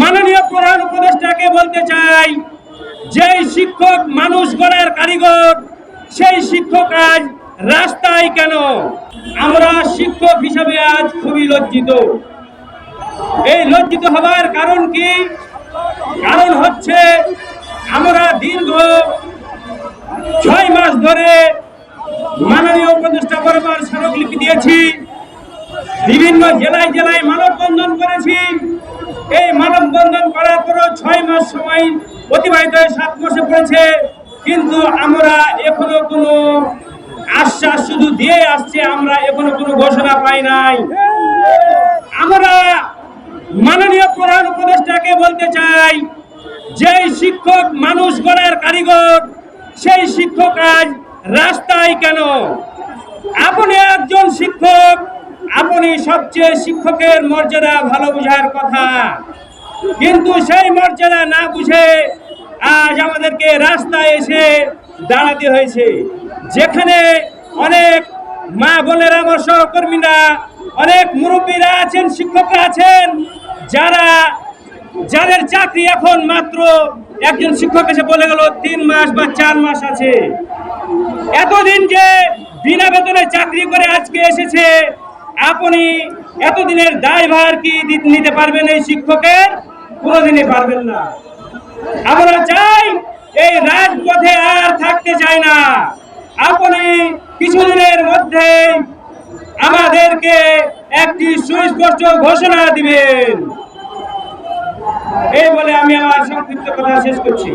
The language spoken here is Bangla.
মাননীয় প্রধান উপদেষ্টাকে বলতে চাই, যেই শিক্ষক মানুষ গড়ার কারিগর, সেই শিক্ষক আজ রাস্তায় কেন? আমরা শিক্ষক হিসাবে আজ খুবই লজ্জিত। এই লজ্জিত হবার কারণ কি? কারণ হচ্ছে আমরা দীর্ঘ ছয় মাস ধরে মাননীয় উপদেষ্টা বরাবর স্মারকলিপি দিয়েছি, বিভিন্ন জেলায় জেলায় মানববন্ধন করেছি। এই মানববন্ধন করার পরও ছয় মাস সময় অতিবাহিত হয়ে সাত মাসে পড়েছে। কিন্তু আমরা এখনও কোনো আশ্বাস শুধু দিয়ে আসছে, আমরা এখনও কোনো ঘোষণা পাই নাই। আমরা মাননীয় প্রধান উপদেষ্টাকে বলতে চাই, যেই শিক্ষক মানুষ গড়ার কারিগর, সেই শিক্ষক আজ রাস্তায় কেন? আপনি একজন শিক্ষক আপনি সবচেয়ে শিক্ষকের মর্যাদা ভালো বোঝার কথা। কিন্তু সেই মর্যাদা না বুঝে আজ আমাদেরকে রাস্তায় এসে দাঁড়াতে হয়েছে। যেখানে অনেক মা বোনেরা, আমার সহকর্মীরা, অনেক মুরব্বীরা আছেন, শিক্ষকরা আছেন, যারা যাদের চাকরি এখন মাত্র একজন শিক্ষক এসে বলে গেল, তিন মাস বা চার মাস আছে। এতদিন যে বিনা বেতনে চাকরি করে আজকে এসেছে আপনি এতদিনের দায়ভার কি নিতে পারবেন এই শিক্ষকের? কোনোদিনই পারবেন না। আমরা চাই এই রাজপথে আর থাকতে চাই না। আপনি কিছুদিনের মধ্যে আমাদেরকে একটি সুস্পষ্ট ঘোষণা দিবেন। এই বলে আমি আমার সংক্ষিপ্ত কথা শেষ করছি।